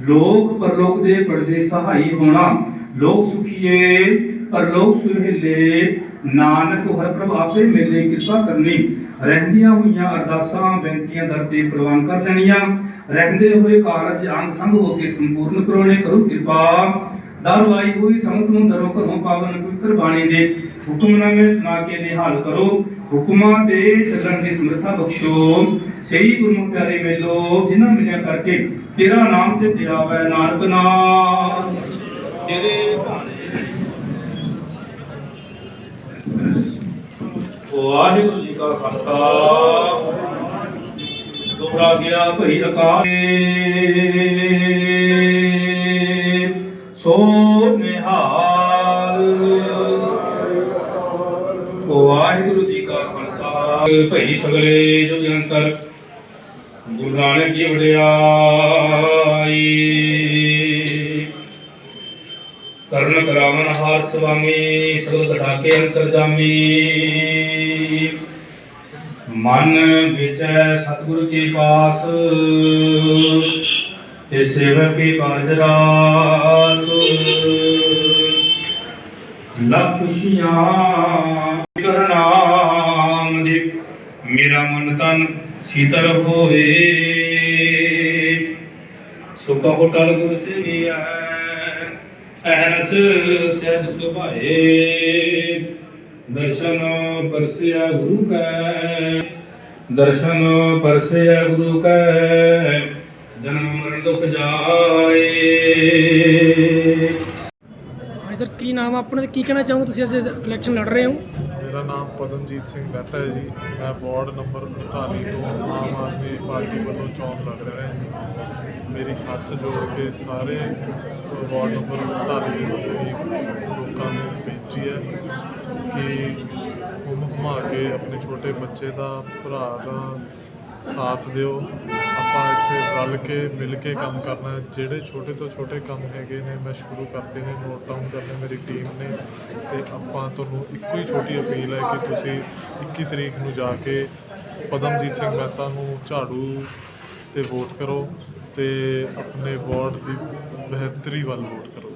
ਲੋਕ ਪਰਲੋਕ ਦੇ ਪਰਦੇ ਸਹਾਈ ਹੋਣਾ। ਲੋਕ ਸੁਖੀਏ, ਪਰਲੋਕ ਸੁਹੇਲੇ, ਨਾਨਕ ਹਰ ਪ੍ਰਭ ਆਪੇ ਮਿਲੇ ਕਿਰਪਾ ਕਰਨੀ। ਰਹਿੰਦੀਆਂ ਹੋਈਆਂ ਅਰਦਾਸਾਂ ਬੇਨਤੀਆਂ ਦਰ ਤੇ ਪ੍ਰਵਾਨ ਕਰ ਲੈਣੀਆਂ। ਰਹਿੰਦੇ ਹੋਏ ਕਾਰਜ ਅੰਗ ਸੰਗ ਹੋ ਕੇ ਸੰਪੂਰਨ ਕਰਾਉਣੇ ਕਰੋ ਕਿਰਪਾ। ਦਰ ਆਈ ਹੋਈ ਸੰਗਤ ਨੂੰ ਦਰੋਂ ਘਰੋਂ ਪਾਵਨ ਪਵਿੱਤਰ ਬਾਣੀ ਦੇ ਹੁਕਮਨਾਮੇ ਸੁਣਾ ਕੇ ਨਿਹਾਲ ਕਰੋ। ਹੁਕਮਾਂ ਤੇ ਚੱਲਣ ਦੀ ਸਮਰੱਥਾ ਬਖਸ਼ੋ। ਸਹੀ ਗੁਰਮੁਖ ਪਿਆਰੇ ਮੇਲੋ, ਜਿਨ੍ਹਾਂ ਮਿਲਿਆ ਕਰਕੇ ਤੇਰਾ ਨਾਮ ਤੇ ਆਵੈ ਨਾਨਕ ਨਾਮ। ਤੇਰੇ ਭਾਣੇ। ਵਾਹਿਗੁਰੂ ਜੀ ਕਾ ਖਾਲਸਾ। ਦੋਹਰਾ ਗਿਆ ਭਈ ਅਕਾਲ। ਸੋ ਨਿਹਾਲ। ਵਾਹਿਗੁਰੂ ਜੀ ਕਾ ਖਾਲਸਾ। ਭਈ ਸਗਲੇ ਜੋ ਜੰਤਰ ਗੁਰੂ ਨਾਨਕ ਜੀ ਵਡਿਆਈ। ਕਰਨ ਕਰਾਵਨ ਹਾਰ ਸੁਆਮੀ ਸਗਲ ਘਟਾ ਕੇ ਅੰਤਰ ਜਾਮੀ। ਮਨ ਵਿਚੈ ਸਤਿਗੁਰੂ ਕੇ ਪਾਸ। ਤੇ ਸੇਵਕ ਕੀ ਰਾਸ ਲੱਖ ਖੁਸ਼ੀਆਂ ਕਰਨਾਮ ਦੇ, ਮੇਰਾ ਮਨ ਤਨ ਸੀਤਲ ਹੋਏ। ਸੁਖ ਹੋਟਲ ਗੁਰ ਸੇਵੀਐ ਅਹਨਸ ਸਹਿਜ ਸੁਭਾਏ। ਦਰਸ਼ਨ ਪਰਸਿਆ ਗੁਰੂ ਕੈ, ਦਰਸ਼ਨ ਪਰਸਿਆ ਗੁਰੂ ਕੈ। ਜਨਮ ਮਰਨ ਦੁਖ ਜਾਏ। ਹਾਂਜੀ ਸਰ ਕੀ ਨਾਮ ਆ ਆਪਣਾ ਤੇ ਕੀ ਕਹਿਣਾ ਚਾਹੋਗੇ ਤੁਸੀਂ ਅੱਜ ਇਲੈਕਸ਼ਨ ਲੜ ਰਹੇ ਹੋ? ਮੇਰਾ ਨਾਮ ਪਦਮਜੀਤ ਸਿੰਘ ਮਹਿਤਾ ਹੈ ਜੀ। ਮੈਂ ਵਾਰਡ ਨੰਬਰ 48 ਤੋਂ ਆਮ ਆਦਮੀ ਪਾਰਟੀ ਵੱਲੋਂ ਚੋਣ ਲੜ ਰਿਹਾ ਹਾਂ ਮੇਰੀ ਹੱਥ ਜੋੜ ਕੇ ਸਾਰੇ ਵਾਰਡ ਨੰਬਰ 48 ਦੇ ਵਸਨੀਕ ਲੋਕਾਂ ਨੂੰ ਬੇਨਤੀ ਹੈ ਕਿ ਹੁਮ ਹੁਮਾ ਕੇ ਆਪਣੇ ਛੋਟੇ ਬੱਚੇ ਦਾ ਭਰਾ ਦਾ ਸਾਥ ਦਿਓ। ਆਪਾਂ ਰਲ ਕੇ ਮਿਲ ਕੇ ਕੰਮ ਕਰਨਾ। ਜਿਹੜੇ ਛੋਟੇ ਤੋਂ ਛੋਟੇ ਕੰਮ ਹੈਗੇ ਨੇ ਮੈਂ ਸ਼ੁਰੂ ਕਰਤੇ ਨੇ ਨੋਟ ਡਾਊਨ ਕਰਨੇ ਮੇਰੀ ਟੀਮ ਨੇ। ਤੇ ਆਪਾਂ ਤੁਹਾਨੂੰ ਇੱਕੋ ਹੀ ਛੋਟੀ ਅਪੀਲ ਹੈ ਕਿ ਤੁਸੀਂ 21 ਤਰੀਕ ਨੂੰ ਜਾ ਕੇ ਪਦਮਜੀਤ ਸਿੰਘ ਮਹਿਤਾ ਨੂੰ ਝਾੜੂ ਤੇ ਵੋਟ ਕਰੋ ਤੇ ਆਪਣੇ ਵਾਰਡ ਦੀ ਬਿਹਤਰੀ ਵੱਲ ਵੋਟ ਕਰੋ।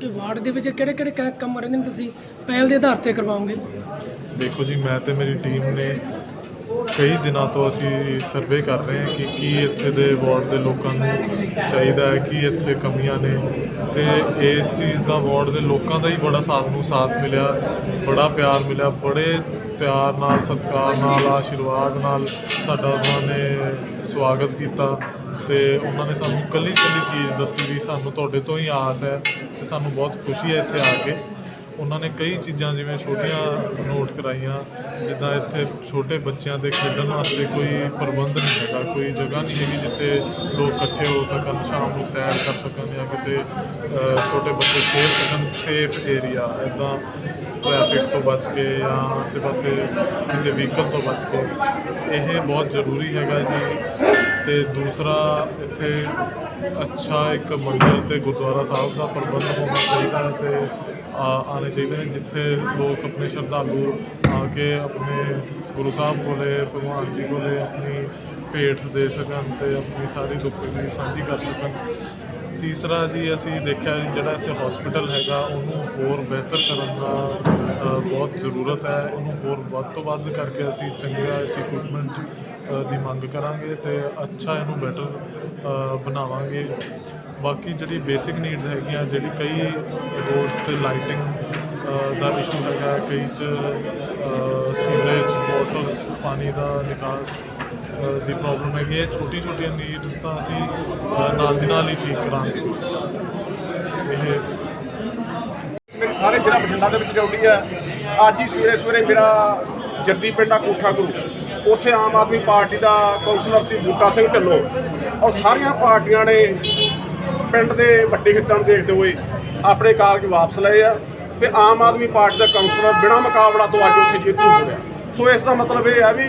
ਕਿ ਵਾਰਡ ਦੇ ਵਿੱਚ ਕਿਹੜੇ ਕਿਹੜੇ ਕੰਮ ਰਹਿੰਦੇ ਨੇ ਤੁਸੀਂ? ਪਹਿਲ ਦੇ ਆਧਾਰ ਤੇ ਕਰਵਾਓਗੇ? ਦੇਖੋ ਜੀ ਮੈਂ ਤੇ ਮੇਰੀ ਟੀਮ ਨੇ ਕਈ ਦਿਨਾਂ ਤੋਂ ਅਸੀਂ ਸਰਵੇ ਕਰ ਰਹੇ ਹਾਂ ਕਿ ਕੀ ਇੱਥੇ ਦੇ ਵਾਰਡ ਦੇ ਲੋਕਾਂ ਨੂੰ ਚਾਹੀਦਾ ਹੈ, ਕੀ ਇੱਥੇ ਕਮੀਆਂ ਨੇ। ਤੇ ਇਸ ਚੀਜ਼ ਦਾ ਵਾਰਡ ਦੇ ਲੋਕਾਂ ਦਾ ਹੀ ਬੜਾ ਸਾਥ ਨੂੰ ਸਾਥ ਮਿਲਿਆ, ਬੜਾ ਪਿਆਰ ਮਿਲਿਆ, ਬੜੇ ਪਿਆਰ ਨਾਲ, ਸਤਿਕਾਰ ਨਾਲ, ਆਸ਼ੀਰਵਾਦ ਨਾਲ ਸਾਡਾ ਉਹਨਾਂ ਨੇ ਸਵਾਗਤ ਕੀਤਾ। ਤੇ ਉਹਨਾਂ ਨੇ ਸਾਨੂੰ ਕੱਲੀ ਕੱਲੀ ਚੀਜ਼ ਦੱਸੀ ਵੀ ਸਾਨੂੰ ਤੁਹਾਡੇ ਤੋਂ ਹੀ ਆਸ ਹੈ ਤੇ ਸਾਨੂੰ ਬਹੁਤ ਖੁਸ਼ੀ ਹੈ ਇੱਥੇ ਆ ਕੇ। ਉਹਨਾਂ ਨੇ ਕਈ ਚੀਜ਼ਾਂ ਜਿਵੇਂ ਛੋਟੀਆਂ ਨੋਟ ਕਰਾਈਆਂ, ਜਿੱਦਾਂ ਇੱਥੇ ਛੋਟੇ ਬੱਚਿਆਂ ਦੇ ਖੇਡਣ ਵਾਸਤੇ ਕੋਈ ਪ੍ਰਬੰਧ ਨਹੀਂ ਹੈਗਾ, ਕੋਈ ਜਗ੍ਹਾ ਨਹੀਂ ਹੈਗੀ ਜਿੱਥੇ ਲੋਕ ਇਕੱਠੇ ਹੋ ਸਕਣ, ਸ਼ਾਮ ਨੂੰ ਸੈਰ ਕਰ ਸਕਣ ਜਾਂ ਕਿਤੇ ਛੋਟੇ ਬੱਚੇ ਖੇਡ ਸਕਣ ਸੇਫ ਏਰੀਆ ਇਦਾਂ ਟ੍ਰੈਫਿਕ ਤੋਂ ਬਚ ਕੇ ਜਾਂ ਆਸੇ-ਪਾਸੇ ਕਿਸੇ ਵਹੀਕਲ ਤੋਂ ਬਚ ਕੇ। ਇਹ ਬਹੁਤ ਜ਼ਰੂਰੀ ਹੈਗਾ ਜੀ। ਤੇ ਦੂਸਰਾ, ਇੱਥੇ ਅੱਛਾ ਇੱਕ ਮੰਦਿਰ ਤੇ ਗੁਰਦੁਆਰਾ ਸਾਹਿਬ ਦਾ ਪ੍ਰਬੰਧ ਹੋਣਾ ਚਾਹੀਦਾ ਹੈ ਤੇ ਆਉਣੇ ਚਾਹੀਦੇ ਨੇ, ਜਿੱਥੇ ਲੋਕ ਆਪਣੇ ਸ਼ਰਧਾਲੂ ਆ ਕੇ ਆਪਣੇ ਗੁਰੂ ਸਾਹਿਬ ਕੋਲੇ, ਭਗਵਾਨ ਜੀ ਕੋਲੇ ਆਪਣੀ ਭੇਟ ਦੇ ਸਕਣ ਤੇ ਆਪਣੀ ਸਾਰੀ ਦੁੱਖ ਤਕਲੀਫ ਸਾਂਝੀ ਕਰ ਸਕਣ। ਤੀਸਰਾ ਜੀ, ਅਸੀਂ ਦੇਖਿਆ ਜੀ ਜਿਹੜਾ ਇੱਥੇ ਹਸਪੀਟਲ ਹੈਗਾ, ਉਹਨੂੰ ਹੋਰ ਬਿਹਤਰ ਕਰਨ ਦਾ ਬਹੁਤ ਜ਼ਰੂਰਤ ਹੈ। ਉਹਨੂੰ ਹੋਰ ਵੱਧ ਤੋਂ ਵੱਧ ਕਰਕੇ ਅਸੀਂ ਚੰਗਾ ਇਕਵਿਪਮੈਂਟ ਦੀ ਮੰਗ ਕਰਾਂਗੇ ਤੇ ਅੱਛਾ ਇਹਨੂੰ ਬੈਟਰ ਬਣਾਵਾਂਗੇ। ਬਾਕੀ ਜਿਹੜੀ ਬੇਸਿਕ ਨੀਡਸ ਹੈਗੀਆਂ, ਜਿਹੜੀ ਕਈ ਰੋਡਸ ਤੇ ਲਾਈਟਿੰਗ ਦਾ ਇਸ਼ੂ ਹੈਗਾ, ਕਈ ਚ ਸੀਵਰੇਜ ਵਾਟਰ ਪਾਣੀ ਦਾ ਨਿਕਾਸ ਦੀ ਪ੍ਰੋਬਲਮ ਹੈਗੀ ਹੈ। ਛੋਟੀ ਛੋਟੀਆਂ ਨੀਡਸ ਤਾਂ ਅਸੀਂ ਨਾਲ ਦੀ ਨਾਲ ਹੀ ਠੀਕ ਕਰਾਂਗੇ। ਇਹ ਮੇਰੀ ਸਾਰੇ ਜ਼ਿਲ੍ਹਾ ਬਠਿੰਡਾ ਦੇ ਵਿੱਚ ਡਿਊਟੀ ਹੈ। ਅੱਜ ਹੀ ਸਵੇਰੇ ਸਵੇਰੇ ਮੇਰਾ ਜੱਦੀ ਪਿੰਡਾ ਕੋਠਾ ਗੁਰੂ। ਉੱਥੇ ਆਮ ਆਦਮੀ ਪਾਰਟੀ ਦਾ ਕੌਂਸਲਰ ਸੀ ਬੂਟਾ ਸਿੰਘ ਢਿੱਲੋਂ। ਔਰ ਸਾਰੀਆਂ ਪਾਰਟੀਆਂ ਨੇ ਪਿੰਡ ਦੇ ਵੱਡੇ ਹਿੱਤਾਂ ਨੂੰ ਦੇਖਦੇ ਹੋਏ ਆਪਣੇ ਕਾਗਜ਼ ਵਾਪਸ ਲਏ ਆ ਤੇ ਆਮ ਆਦਮੀ ਪਾਰਟੀ ਦਾ ਕੌਂਸਲਰ ਬਿਨਾਂ ਮੁਕਾਬਲਾ ਤੋਂ ਅੱਜ ਉੱਥੇ ਜੇਤੂ ਹੋ ਗਿਆ ਸੋ ਇਸ ਦਾ ਮਤਲਬ ਇਹ ਹੈ ਵੀ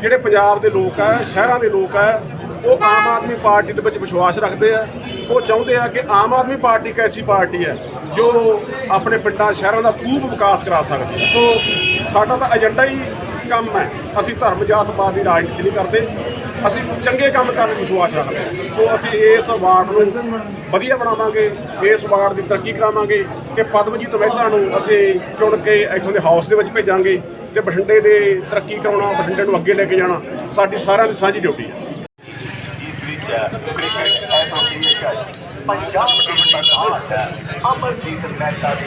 ਜਿਹੜੇ ਪੰਜਾਬ ਦੇ ਲੋਕ ਆ, ਸ਼ਹਿਰਾਂ ਦੇ ਲੋਕ ਆ, ਉਹ ਆਮ ਆਦਮੀ ਪਾਰਟੀ ਦੇ ਵਿੱਚ ਵਿਸ਼ਵਾਸ ਰੱਖਦੇ ਆ। ਉਹ ਚਾਹੁੰਦੇ ਆ ਕਿ ਆਮ ਆਦਮੀ ਪਾਰਟੀ ਇੱਕ ਐਸੀ ਪਾਰਟੀ ਹੈ ਜੋ ਆਪਣੇ ਪਿੰਡਾਂ, ਸ਼ਹਿਰਾਂ ਦਾ ਖੂਬ ਵਿਕਾਸ ਕਰਾ ਸਕਦੀ ਸੋ ਸਾਡਾ ਤਾਂ ਏਜੰਡਾ ਹੀ ਕੰਮ ਹੈ। ਅਸੀਂ ਧਰਮ ਜਾਤਵਾਦ ਦੀ ਰਾਜਨੀਤੀ ਨਹੀਂ ਕਰਦੇ। ਅਸੀਂ ਚੰਗੇ ਕੰਮ ਕਰਨ ਨੂੰ ਵਿਸ਼ਵਾਸ ਰੱਖਦੇ ਹਾਂ। ਸੋ ਅਸੀਂ ਇਸ ਵਾਰਡ ਨੂੰ ਵਧੀਆ ਬਣਾਵਾਂਗੇ, ਇਸ ਵਾਰਡ ਦੀ ਤਰੱਕੀ ਕਰਾਵਾਂਗੇ ਕਿ ਪਦਮਜੀਤ ਮਹਿਤਾ ਨੂੰ ਅਸੀਂ ਚੁਣ ਕੇ ਇੱਥੋਂ ਦੇ ਹਾਊਸ ਦੇ ਵਿੱਚ ਭੇਜਾਂਗੇ ਤੇ ਬਠਿੰਡੇ ਦੇ ਤਰੱਕੀ ਕਰਾਉਣਾ, ਬਠਿੰਡੇ ਨੂੰ ਅੱਗੇ ਲੈ ਕੇ ਜਾਣਾ ਸਾਡੀ ਸਾਰਿਆਂ ਦੀ ਸਾਂਝੀ ਡਿਊਟੀ ਹੈ। ਪੰਜਾਬ ਦੇ ਸਰਦਾਰ ਅਮਰਜੀਤ ਮਹਿਤਾ ਦੀ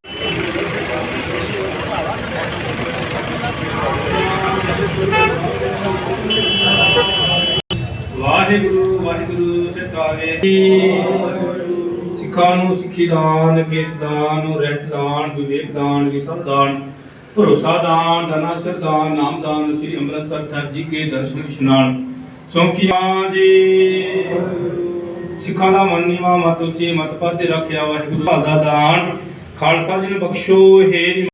ਵਾਹਿਗੁਰੂ ਵਾਹਿਗੁਰੂ ਚਟਾਵੇ ਸਿੱਖਾਂ ਨੂੰ ਸਿੱਖੀ ਦਾਨ, ਕੇਸ ਦਾਨ, ਰਹਿਤ ਦਾਨ, ਵਿਵੇਕ ਦਾਨ, ਵਿਸਰ ਦਾਨ, ਭਰੋਸਾ ਦਾਨ, ਦਾਨਾ ਸਿਰ ਦਾਨ, ਨਾਮ ਦਾਨ, ਸ੍ਰੀ ਅੰਮ੍ਰਿਤਸਰ ਸਾਹਿਬ ਜੀ ਕੇ ਦਰਸ਼ਨ ਇਸ਼ਨਾਨ। ਚੌਂਕੀਆਂ ਜੀ, ਸਿੱਖਾਂ ਦਾ ਮਨ ਨੀਵਾ, ਮਤ ਉੱਚੇ, ਮਤ ਪਾਤੇ ਰੱਖਿਆ ਵਾਹਿਗੁਰੂ ਦਾ ਦਾਨ। ਖਾਲਸਾ ਜੀ ਨੂੰ ਬਖਸ਼ੋ, ਹੇ